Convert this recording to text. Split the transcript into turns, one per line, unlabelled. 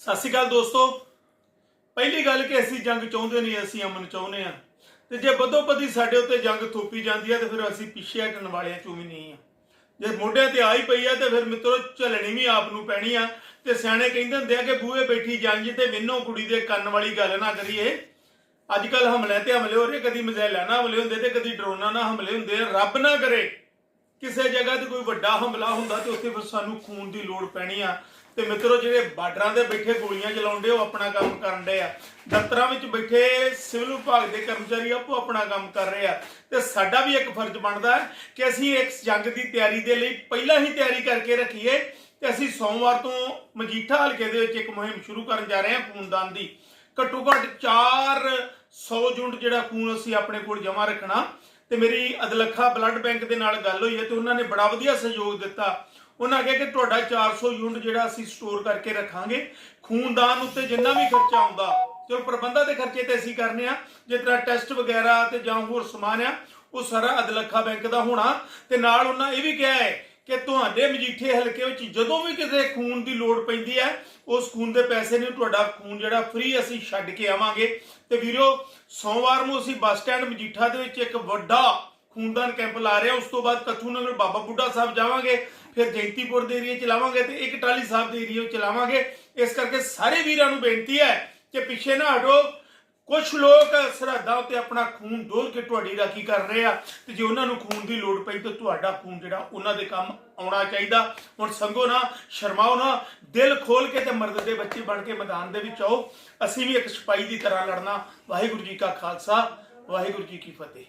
ਸਤਿ ਸ਼੍ਰੀ ਅਕਾਲ ਦੋਸਤੋ। ਪਹਿਲੀ ਗੱਲ ਕਿ ਅਸੀਂ ਜੰਗ ਚਾਹੁੰਦੇ ਨਹੀਂ, ਅਸੀਂ ਅਮਨ ਚਾਹੁੰਦੇ ਆ ਤੇ ਜੇ ਬਦੋਬਦੀ ਸਾਡੇ ਉੱਤੇ ਜੰਗ ਥੋਪੀ ਜਾਂਦੀ ਹੈ, ਤੇ ਫਿਰ ਅਸੀਂ ਪਿੱਛੇ ਹਟਣ ਵਾਲਿਆਂ ਚੋਂ ਵੀ ਨਹੀਂ ਆ ਜੇ ਮੋਢਿਆਂ ਤੇ ਆਈ ਪਈ ਆ ਤੇ ਫਿਰ ਮਿੱਤਰੋ, ਝੱਲਣੀ ਵੀ ਆਪ ਨੂੰ ਪੈਣੀ ਆ। ਤੇ ਸਿਆਣੇ ਕਹਿੰਦੇ ਹੁੰਦੇ ਆ ਕਿ ਬੂਹੇ ਬੈਠੀ ਜੰਜ ਤੇ ਵਿੰਨੋ ਕੁੜੀ ਦੇ ਕੰਨ ਵਾਲੀ ਗੱਲ ਨਾ ਕਰੀਏ। ਅੱਜ ਕੱਲ ਹਮਲੇ ਤੇ ਹਮਲੇ ਹੋ ਰਹੇ, ਕਦੀ ਮਿਜ਼ਾਈਲਾਂ ਨਾਲ ਹਮਲੇ ਹੁੰਦੇ ਤੇ ਕਦੀ ਡਰੋਨਾਂ ਨਾਲ ਹਮਲੇ ਹੁੰਦੇ ਆ। ਰੱਬ ਨਾ ਕਰੇ। ਕਿਸੇ ਜਗ੍ਹਾ ਤੇ ਕੋਈ ਵੱਡਾ ਹਮਲਾ ਹੁੰਦਾ ਤੇ ਉੱਥੇ ਫਿਰ ਸਾਨੂੰ ਖੂਨ ਦੀ ਲੋੜ ਪੈਣੀ ਆ। ਤੇ ਮਿੱਤਰੋ, ਜਿਹੜੇ ਬਾਰਡਰਾਂ ਦੇ ਬੈਠੇ ਗੋਲੀਆਂ ਚਲਾਉਂਦੇ ਉਹ ਆਪਣਾ ਕੰਮ ਕਰਨ ਦੇ ਆ। ਦਫ਼ਤਰਾਂ ਵਿੱਚ ਬੈਠੇ ਸਿਵਲ ਵਿਭਾਗ ਦੇ ਕਰਮਚਾਰੀ ਆਪੋ ਆਪਣਾ ਕੰਮ ਕਰ ਰਹੇ ਆ। ਤੇ ਸਾਡਾ ਵੀ ਇੱਕ ਫਰਜ਼ ਬਣਦਾ ਹੈ ਕਿ ਅਸੀਂ ਇੱਕ ਜੰਗ ਦੀ ਤਿਆਰੀ ਦੇ ਲਈ ਪਹਿਲਾਂ ਹੀ ਤਿਆਰੀ ਕਰਕੇ ਰੱਖੀਏ। ਤੇ ਅਸੀਂ ਸੋਮਵਾਰ ਤੋਂ ਮਜੀਠਾ ਹਲਕੇ ਦੇ ਵਿੱਚ ਇੱਕ ਮੁਹਿੰਮ ਸ਼ੁਰੂ ਕਰਨ ਜਾ ਰਹੇ ਹਾਂ ਖੂਨਦਾਨ ਦੀ। ਘੱਟੋ ਘੱਟ 400 ਯੂਨਿਟ ਜਿਹੜਾ ਖੂਨ ਅਸੀਂ ਆਪਣੇ ਕੋਲ ਜਮ੍ਹਾਂ ਰੱਖਣਾ। ਤੇ ਮੇਰੀ ਅਦਲਖਾ ਬਲੱਡ ਬੈਂਕ ਦੇ ਨਾਲ ਗੱਲ ਹੋਈ ਹੈ ਤੇ ਉਹਨਾਂ ਨੇ ਬੜਾ ਵਧੀਆ ਸਹਿਯੋਗ ਦਿੱਤਾ। ਉਹਨਾਂ ਕਿਹਾ ਕਿ ਤੁਹਾਡਾ 400 ਯੂਨਿਟ ਜਿਹੜਾ ਅਸੀਂ ਸਟੋਰ ਕਰਕੇ ਰੱਖਾਂਗੇ, ਖੂਨਦਾਨ ਉੱਤੇ ਜਿੰਨਾ ਵੀ ਖਰਚਾ ਆਉਂਦਾ ਚਲੋ ਪ੍ਰਬੰਧਾਂ ਦੇ ਖਰਚੇ ਤੇ ਅਸੀਂ ਕਰਨੇ ਆ, ਜਿਸ ਤਰ੍ਹਾਂ ਟੈਸਟ ਵਗੈਰਾ ਤੇ ਜਾਂ ਹੋਰ ਸਮਾਨ ਆ, ਉਹ ਸਾਰਾ ਅਦਲਖਾ ਬੈਂਕ ਦਾ ਹੋਣਾ। ਤੇ ਨਾਲ ਉਹਨਾਂ ਇਹ ਵੀ ਕਿਹਾ ਹੈ ਕਿ ਤੁਹਾਡੇ ਮਜੀਠੇ ਹਲਕੇ ਵਿੱਚ ਜਦੋਂ ਵੀ ਕਿਸੇ ਖੂਨ ਦੀ ਲੋੜ ਪੈਂਦੀ ਹੈ, ਉਸ ਖੂਨ ਦੇ ਪੈਸੇ ਨੂੰ ਤੁਹਾਡਾ ਖੂਨ ਜਿਹੜਾ ਫ੍ਰੀ ਅਸੀਂ ਛੱਡ ਕੇ ਆਵਾਂਗੇ। ਤੇ ਵੀਰੋ, ਸੋਮਵਾਰ ਨੂੰ ਅਸੀਂ ਬੱਸ ਸਟੈਂਡ ਮਜੀਠਾ ਦੇ ਵਿੱਚ ਇੱਕ ਵੱਡਾ ਖੂਨਦਾਨ ਕੈਂਪ ਲਾ ਰਹੇ ਹਾਂ। ਉਸ ਤੋਂ ਬਾਅਦ ਕੱਥੂ ਨਗਰ ਬਾਬਾ ਬੁੱਢਾ ਸਾਹਿਬ ਜਾਵਾਂਗੇ, ਫਿਰ ਜੈਂਤੀਪੁਰ ਦੇ ਏਰੀਆ ਚਲਾਵਾਂਗੇ ਲਾਵਾਂਗੇ ਤੇ ਇੱਕ ਟਾਲੀ ਸਾਹਿਬ ਦੇ ਏਰੀਆ ਚਲਾਵਾਂਗੇ। ਇਸ ਕਰਕੇ ਸਾਰੇ ਵੀਰਾਂ ਨੂੰ ਬੇਨਤੀ ਹੈ ਕਿ ਪਿੱਛੇ ਨਾ ਹਟੋ। ਕੁਝ ਲੋਕ ਸਰਹੱਦਾਂ ਉੱਤੇ ਆਪਣਾ ਖੂਨ ਡੋਲ ਕੇ ਤੁਹਾਡੀ ਰਾਖੀ ਕਰ ਰਹੇ ਆ, ਤੇ ਜੇ ਉਹਨਾਂ ਨੂੰ ਖੂਨ ਦੀ ਲੋੜ ਪਈ ਤਾਂ ਤੁਹਾਡਾ ਖੂਨ ਜਿਹੜਾ, ਉਹਨਾਂ ਦੇ ਕੰਮ ਆਉਣਾ ਚਾਹੀਦਾ। ਹੁਣ ਸੰਗੋ ਨਾ, ਸ਼ਰਮਾਓ ਨਾ, ਦਿਲ ਖੋਲ ਕੇ ਤੇ ਮਰਦ ਦੇ ਬੱਚੇ ਬਣ ਕੇ ਮੈਦਾਨ ਦੇ ਵਿੱਚ ਆਓ। ਅਸੀਂ ਵੀ ਇੱਕ ਸਿਪਾਹੀ ਦੀ ਤਰ੍ਹਾਂ ਲੜਨਾ। ਵਾਹਿਗੁਰੂ ਜੀ ਕਾ ਖਾਲਸਾ, ਵਾਹਿਗੁਰੂ ਜੀ ਕੀ ਫਤਿਹ।